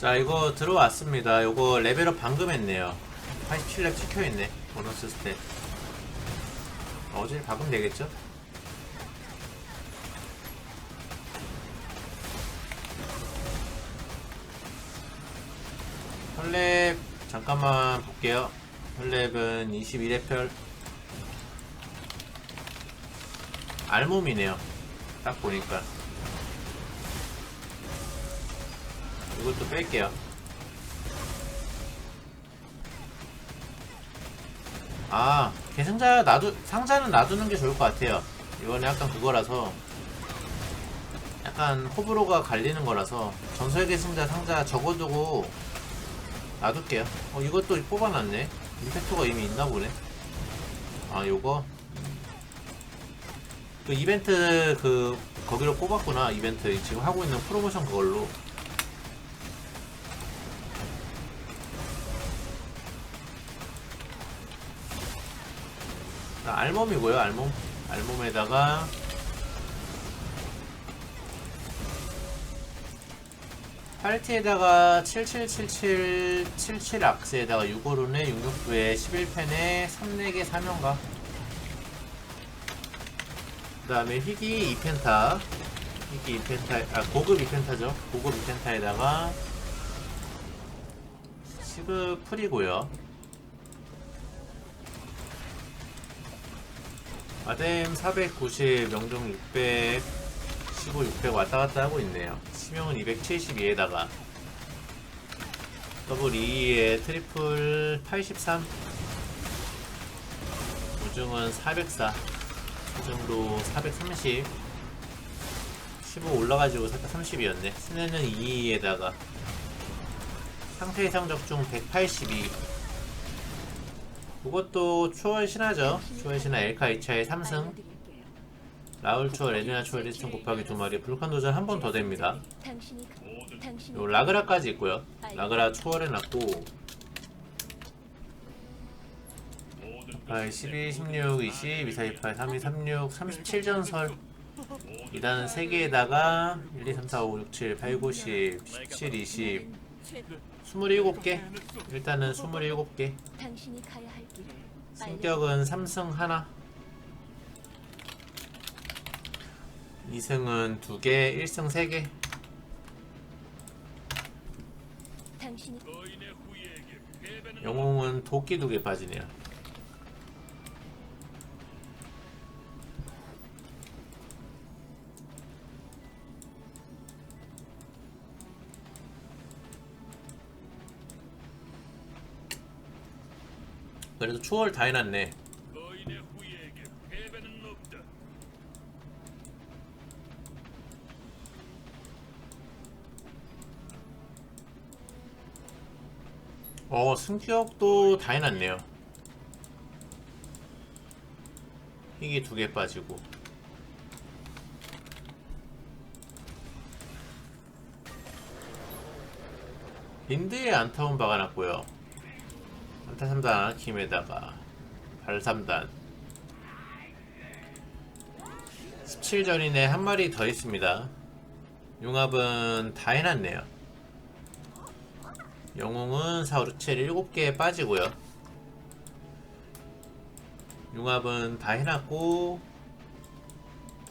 자 이거 들어왔습니다. 요거 레벨업 방금 했네요. 87렙 찍혀있네. 보너스 스탯 어제 박으면 되겠죠? 혈렙 잠깐만 볼게요. 혈렙은 22레펠 알몸이네요. 딱 보니까 이것도 뺄게요. 아, 개상자 놔두, 상자는 놔두는 게 좋을 것 같아요. 이번에 약간 그거라서. 약간 호불호가 갈리는 거라서. 전설 계승자 상자 적어두고 놔둘게요. 어, 이것도 뽑아놨네. 임팩트가 이미 있나 보네. 아, 요거. 그 이벤트 그, 거기로 뽑았구나. 이벤트. 지금 하고 있는 프로모션 그걸로. 알몸이고요, 알몸. 알몸에다가 팔티에다가 7777 77 악스에다가 6호룬에 66부에 11펜에 3, 4개 사명가 그 다음에 희귀 2펜타 희귀 2펜타 아 고급 2펜타죠. 고급 2펜타에다가 시급 풀이고요 아뎀 490, 명중 600, 15, 600 왔다 갔다 하고 있네요. 치명은 272에다가 더블 2에 트리플 83, 우중은 404, 우중도 430, 15 올라가지고 430이었네. 스네는 2에다가 상태 이상 적중 182, 그것도 추월 신하죠. 추월 신하 엘카 2차에 3승, 라울 추월, 에드나 추월 1승 곱하기 2마리, 불칸 도전 한 번 더 됩니다. 요 라그라까지 있고요. 라그라 추월해놨고, 아, 12, 16, 20, 24, 28, 32, 36, 37전설 2단은 3개에다가 1, 2, 3, 4, 5, 6, 7, 8, 9, 10, 17, 20 27개? 일단은 27개. 당신이 가야 할 길을 승격은 3승 하나. 2승은 2개 1승 3개. 당신이 영웅은 도끼 2개 빠지네요 그래도 초월 다 해놨네. 어 승격도 다 해놨네요. 희귀 두 개 빠지고. 빈드에 안타운 박아놨고요 안타 3단 아나킴에다가 발 3단. 17전인에 한 마리 더 있습니다. 융합은 다 해놨네요. 영웅은 4, 5, 6, 7, 7개 빠지고요. 융합은 다 해놨고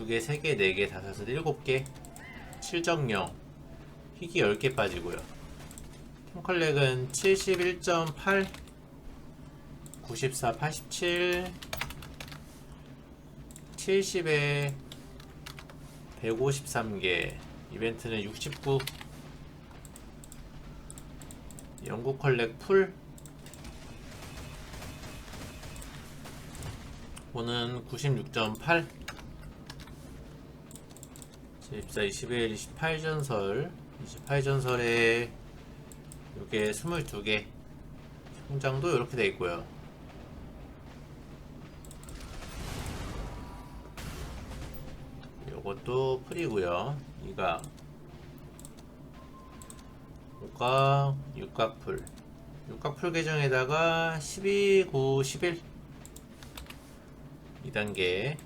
2개, 3개, 4개, 5, 7개 7정령 희귀 10개 빠지고요. 톰컬렉은 71.8 94, 87 70에 153개 이벤트는 69 영국 컬렉 풀. 오는 96.8 14, 21, 28전설. 28전설에 요게 22개. 성장도 이렇게 돼 있고요 요것도 풀이고요. 이가 오각 육각풀. 육각풀 계정에다가 12, 9, 11 2단계.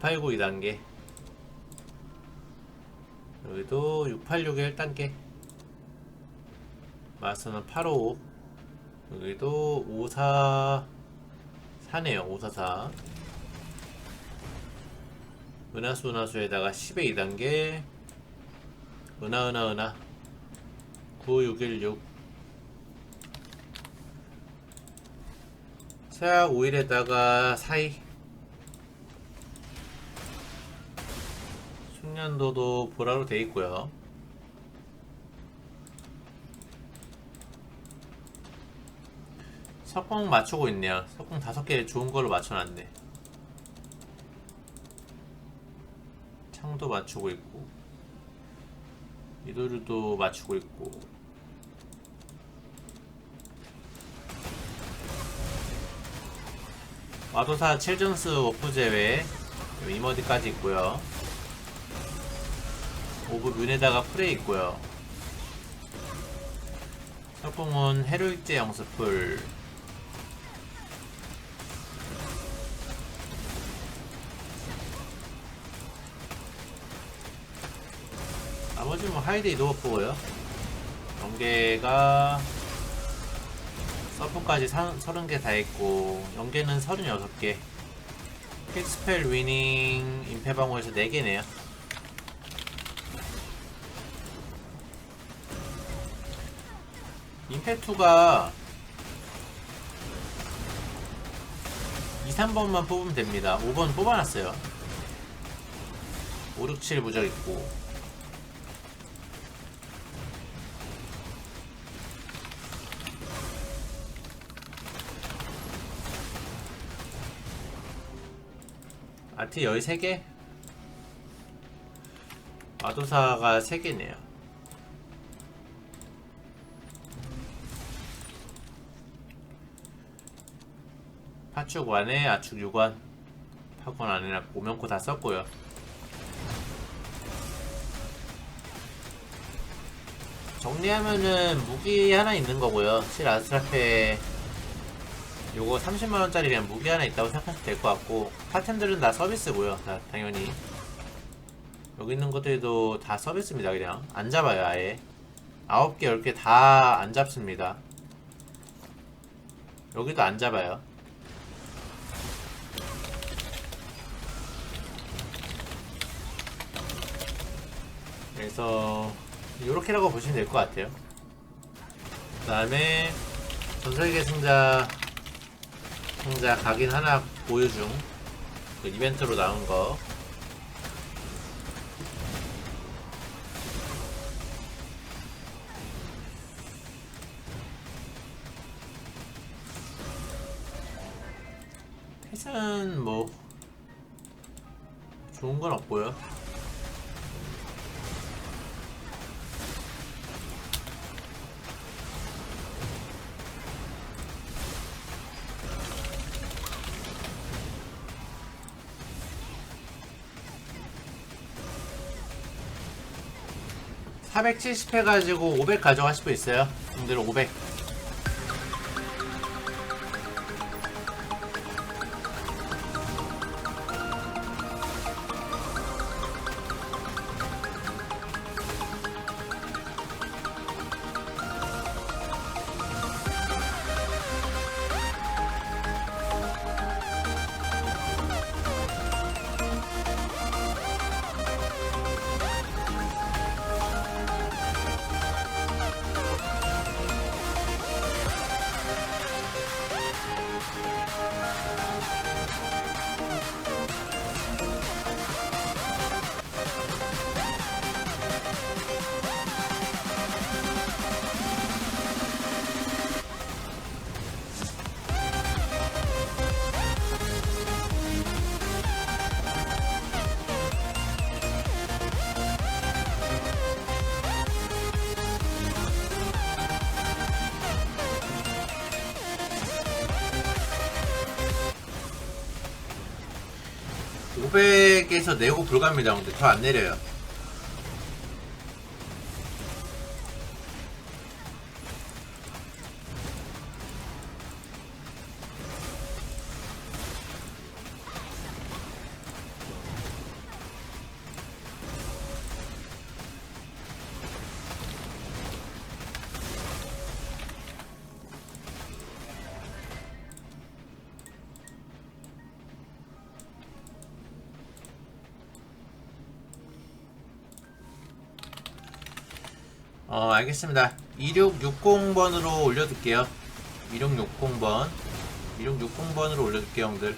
989 2단계. 여기도 686의 1단계. 마스는 855 여기도 54 4네요. 544 은하수 은하수에다가 10의 2단계. 은하 은하 은하. 9616 세약 5일에다가 사이. 숙련도도 보라로 돼 있고요. 석공 맞추고 있네요. 석공 다섯 개 좋은 걸로 맞춰놨네 창도 맞추고 있고 미도류도 맞추고 있고. 와도사 7전스 워프 제외 이머디까지 있고요. 오브 뮤에다가 프레이 있고요. 석공은 해로익제 영스풀 나머지 뭐 하이드 이도어프고요. 연계가 서프까지 30개 다 있고 연계는 36개. 퀵스펠 위닝 임페방어에서 4개네요. 임페2가 2, 3번만 뽑으면 됩니다. 5번 뽑아놨어요. 5, 6, 7 무적 있고 아트 13개? 마도사가 3개네요. 파축 완에 아축 6완 파권 안에나 오면코 다 썼고요. 정리하면은 무기 하나 있는 거고요. 7 아스트라페 요거 30만원짜리 그냥 무기 하나 있다고 생각하시면 될 것 같고 파템들은 다 서비스고요. 다 당연히. 여기 있는 것들도 다 서비스입니다 그냥. 안 잡아요 아예. 9개 10개 다 안 잡습니다. 여기도 안 잡아요. 그래서 요렇게라고 보시면 될 것 같아요. 그 다음에 전설계 승자 상자 각인 하나 보유 중. 그 이벤트로 나온 거. 패션 뭐 좋은 건 없고요. (470) 해가지고 (500) 가져가실 분 있어요. 분들 (500) (500에서) 내고 불가입니다. 근데 더 안 내려요 어 알겠습니다. 2660번으로 올려둘게요. 2660번. 2660번으로 올려둘게요 형들